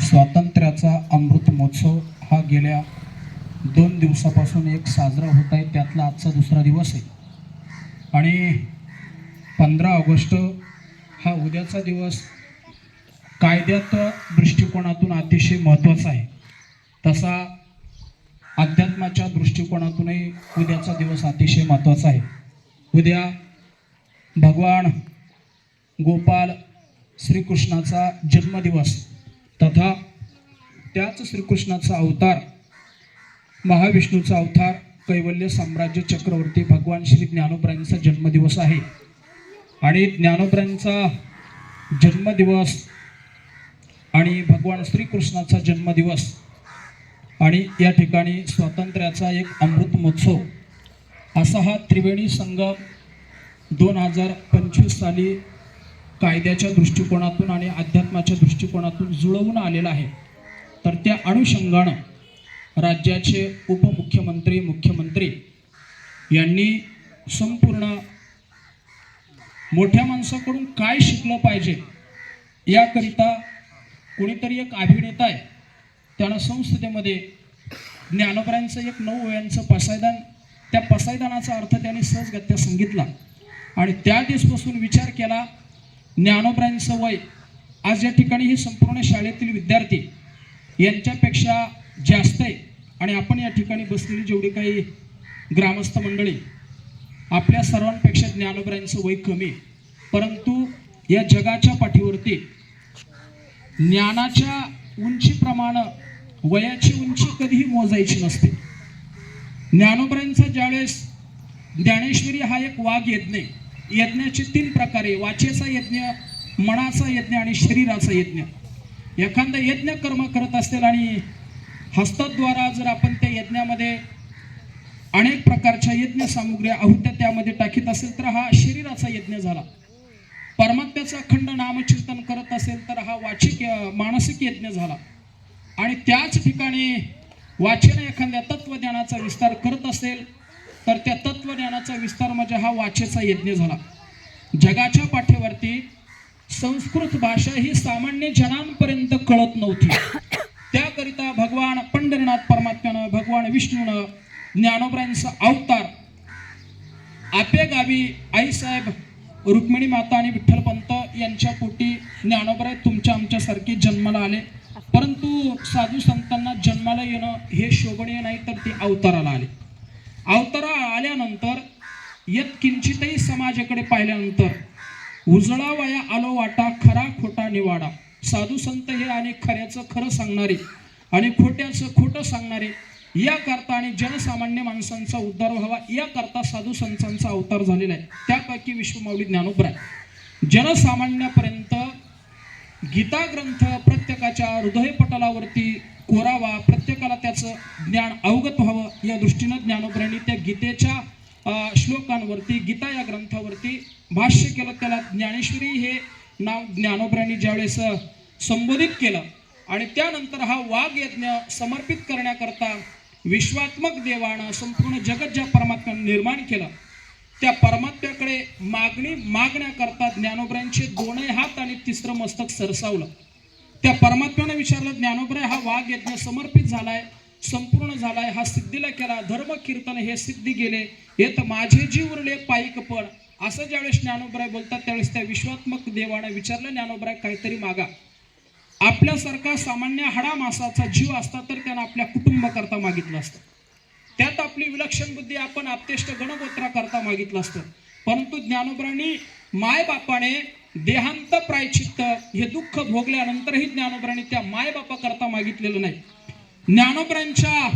स्वातंत्र्याचा अमृत महोत्सव हा गेल्या दोन दिवसापासून एक साजरा होत आहे. त्यातला आजचा दुसरा दिवस आहे. आणि पंधरा ऑगस्ट हा उद्याचा दिवस कायद्यात दृष्टिकोनातून अतिशय महत्त्वाचा आहे. तसा अध्यात्माच्या दृष्टिकोनातूनही उद्याचा दिवस अतिशय महत्त्वाचा आहे. उद्या भगवान गोपाल श्रीकृष्णाचा जन्मदिवस तथा त्याच श्रीकृष्णाचा अवतार महाविष्णूचा अवतार कैवल्य साम्राज्य चक्रवर्ती भगवान श्री ज्ञानोबरांचा जन्मदिवस आहे. आणि ज्ञानोबरांचा जन्मदिवस आणि भगवान श्रीकृष्णाचा जन्मदिवस आणि या ठिकाणी स्वातंत्र्याचा एक अमृत महोत्सव असा हा त्रिवेणी संगम दोन हजार पंचवीस साली कायद्याच्या दृष्टिकोनातून आणि अध्यात्माच्या दृष्टिकोनातून जुळवून आलेला आहे. तर त्या अनुषंगानं राज्याचे उपमुख्यमंत्री मुख्यमंत्री यांनी संपूर्ण मोठ्या माणसाकडून काय शिकलं पाहिजे याकरिता कोणीतरी एक अभिनेता आहे. त्यानं संसदेमध्ये ज्ञानोबरांचं एक नऊ वयांचं पसायदान त्या पसायदानाचा अर्थ त्याने सहजगत्या सांगितला आणि त्या दिवसपासून विचार केला ज्ञानोबरांचं वय आज या ठिकाणी हे संपूर्ण शाळेतील विद्यार्थी यांच्यापेक्षा जास्त आहे. आणि आपण या ठिकाणी बसलेली जेवढी काही ग्रामस्थ मंडळी आपल्या सर्वांपेक्षा ज्ञानोबरांचं वय कमी परंतु या जगाच्या पाठीवरती ज्ञानाच्या उंचीप्रमाणे वयाची उंची कधीही मोजायची नसते. ज्ञानोबरांचा ज्यावेळेस ज्ञानेश्वरी हा एक वाघ यज्ञ नाही यज्ञाचे तीन प्रकार आहे. वाचेचा यज्ञ मनाचा यज्ञ आणि शरीराचा यज्ञ. एखादा यज्ञ कर्म करत असेल आणि हस्तद्वारा जर आपण त्या यज्ञामध्ये अनेक प्रकारच्या यज्ञ सामुग्री आहुत्या त्यामध्ये टाकीत असेल तर हा शरीराचा यज्ञ झाला. परमात्म्याचा अखंड नामचिंतन करत असेल तर हा वाचिक मानसिक यज्ञ झाला. आणि त्याच ठिकाणी वाचन एखाद्या तत्वज्ञानाचा विस्तार करत असेल तर त्या तत्वज्ञानाचा विस्तार म्हणजे हा वाचेचा यज्ञ झाला. जगाच्या पाठीवरती संस्कृत भाषा ही सामान्य जनांपर्यंत कळत नव्हती. त्याकरिता भगवान पंढरीनाथ परमात्म्यानं भगवान विष्णूनं ज्ञानोबरांचा अवतार आपे गावी आईसाहेब रुक्मिणी माता आणि विठ्ठलपंत यांच्या पोटी ज्ञानोबराय तुमच्या आमच्यासारखे जन्माला आले. परंतु साधू संतांना जन्माला येणं हे शोभनीय नाही तर ते अवताराला आले. अवतारा आल्यानंतर यत किंचितही समाजाकडे पाहिल्यानंतर उजळावया आलो वाटा खरा खोटा निवाडा. साधू संत हे आणि खऱ्याचं खरं सांगणारे आणि खोट्याचं खोटं सांगणारे याकरता आणि जनसामान्य माणसांचा उद्धार व्हावा याकरता साधू संतांचा अवतार झालेला आहे. त्यापैकी विश्वमाऊली ज्ञानोबर आहे जनसामान्यापर्यंत गीता ग्रंथ प्रत्येकाच्या हृदयपटलावरती कोरावा प्रत्येकाला त्याचं ज्ञान अवगत व्हावं या दृष्टीनं ज्ञानोबरांनी त्या गीतेच्या श्लोकांवरती गीता या ग्रंथावरती भाष्य केलं. त्याला ज्ञानेश्वरी हे नाव ज्ञानोबरांनी ज्यावेळेस संबोधित केलं आणि त्यानंतर हा वाघ यज्ञ समर्पित करण्याकरता विश्वात्मक देवानं संपूर्ण जगत ज्या परमात्म्यानं निर्माण केलं त्या परमात्म्याकडे मागणी मागण्याकरता ज्ञानोबरांचे दोनही हात आणि तिसरं मस्तक सरसावलं. त्या परमात्म्याने विचारलं ज्ञानोबराय हा वाघ यज्ञ समर्पित झालाय संपूर्ण झालाय हा सिद्धीला केला धर्म कीर्तन हे सिद्धी गेले हे तर माझे जी उरले पायिक पण असं ज्यावेळेस ज्ञानोबराय बोलतात त्यावेळेस त्या विश्वात्मक देवानं विचारलं ज्ञानोबराय काहीतरी मागा. आपल्यासारखा सामान्य हाडा मासाचा जीव असता तर त्यानं आपल्या कुटुंबाकरता मागितलं असतं. त्यात आपली विलक्षण बुद्धी आपण आपतेष्ट गणगोत्राकरता मागितलं असतं. परंतु ज्ञानोबरांनी मायबापाने देहांत प्रायचित्त हे दुःख भोगल्यानंतरही ज्ञानोबरांनी त्या मायबापा करता मागितलेलं नाही. ज्ञानोबरांच्या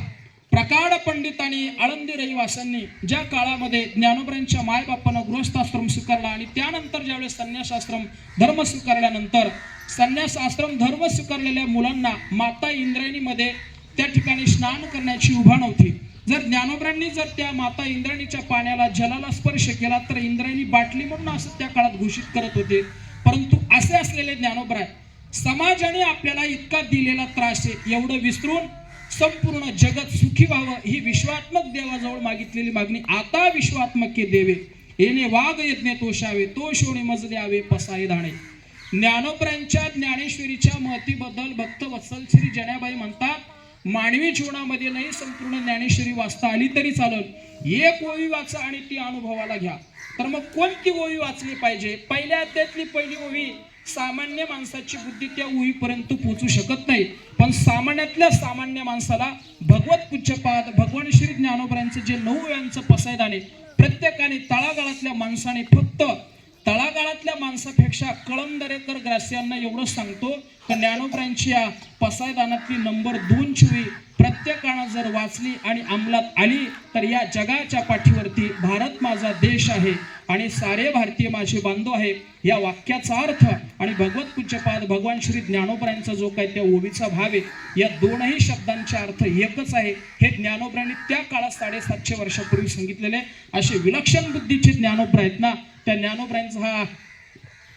प्रकाड पंडितांनी आळंदी रहिवासांनी ज्या काळामध्ये ज्ञानोबरांच्या मायबापानं गृहस्थाश्रम स्वीकारला आणि त्यानंतर ज्यावेळेस संन्यासाश्रम धर्म स्वीकारल्यानंतर संन्यासाश्रम धर्म स्वीकारलेल्या मुलांना माता इंद्रायणीमध्ये त्या ठिकाणी स्नान करण्याची उभा नव्हती. जर ज्ञानोबरांनी जर त्या माता इंद्राणीच्या पाण्याला जलाला स्पर्श केला तर इंद्रायणी बाटली म्हणून असं त्या काळात घोषित करत होते. परंतु असे असलेले ज्ञानोबराय समाजाने आपल्याला इतका दिलेला त्रास आहे एवढं विसरून संपूर्ण जगत सुखी व्हावं ही विश्वात्मक देवाजवळ मागितलेली मागणी. आता विश्वात्मक देवे येणे वाघ यज्ञ तोषावे तो शोणी मज द्यावे पसाये धाणे ज्ञानोबरांच्या ज्ञानेश्वरीच्या महतीबद्दल भक्त वत्सल श्री जनाबाई म्हणतात मानवी जीवनामध्ये नाही संपूर्ण ज्ञानेश्वरी वाचता आली तरी चालेल. एक ओवी वाचा आणि ती अनुभवाला घ्या. तर मग कोणती ओवी वाचली पाहिजे? पहिल्या अध्यायातली पहिली ओवी सामान्य माणसाची बुद्धी त्या ओवीपर्यंत पोहोचू शकत नाही. पण सामान्यातल्या सामान्य माणसाला भगवत पूज्यपाद भगवान श्री ज्ञानोबरांचं जे नऊ वेळांचं पसायदाने प्रत्येकाने तळागाळातल्या माणसाने फक्त माणसापेक्षा कळमदरेकर ग्रासियांना एवढं सांगतो की ज्ञानोबरांची या पसायदानातली नंबर दोन शिवी प्रत्येकानं जर वाचली आणि अंमलात आली तर या जगाच्या पाठीवरती भारत माझा देश आहे आणि सारे भारतीय माझे बांधव आहे. या वाक्याचा अर्थ आणि भगवत पूज्यपाद भगवान श्री ज्ञानोबरांचा जो काही त्या ओवीचा भाव आहे या दोनही शब्दांचा अर्थ एकच आहे. हे ज्ञानोबरांनी त्या काळात साडेसातशे वर्षापूर्वी सांगितलेले असे विलक्षण बुद्धीचे ज्ञानोबर आहेत ना त्या ज्ञानोबरांचा हा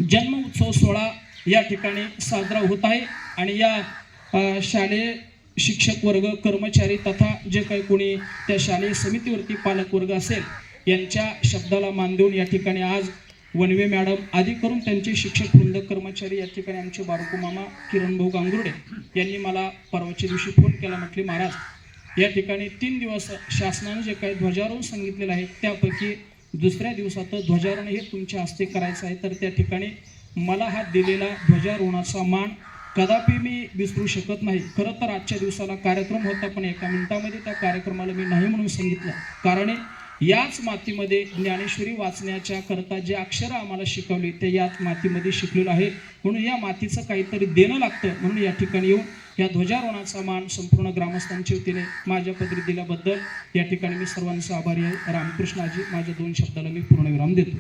जन्म उत्सव सोहळा या ठिकाणी साजरा होत आहे आणि या शालेय शिक्षक वर्ग कर्मचारी तथा जे काही कोणी त्या शालेय समितीवरती पालक वर्ग असेल यांच्या शब्दाला मान देऊन या ठिकाणी आज वनवे मॅडम आदी करून त्यांचे शिक्षक वृंद कर्मचारी या ठिकाणी आमचे बारकू मामा किरणभाऊ गांगुर्डे यांनी मला परवाच्या दिवशी फोन केला म्हटले महाराज या ठिकाणी तीन दिवस शासनाने जे काही ध्वजारोहण सांगितलेलं आहे त्यापैकी दुसऱ्या दिवसात ध्वजारोहण हे तुमच्या हस्ते करायचं आहे. तर त्या ठिकाणी मला हा दिलेला ध्वजारोहणाचा मान कदापि मी विसरू शकत नाही. खरं तर आजच्या दिवसाला कार्यक्रम होता पण एका मिनिटामध्ये त्या कार्यक्रमाला मी नाही म्हणून सांगितलं. कारण याच मातीमध्ये ज्ञानेश्वरी वाचण्याच्या करता जे अक्षरं आम्हाला शिकवली ते याच मातीमध्ये शिकलेलं आहे. म्हणून या मातीचं काहीतरी देणं लागतं. म्हणून या ठिकाणी येऊन या ध्वजारोहणाचा मान संपूर्ण ग्रामस्थांच्या वतीने माझ्या पदरी दिल्याबद्दल या ठिकाणी मी सर्वांचा आभारी आहे. रामकृष्णाजी माझ्या दोन शब्दाला मी पूर्णविराम देतो.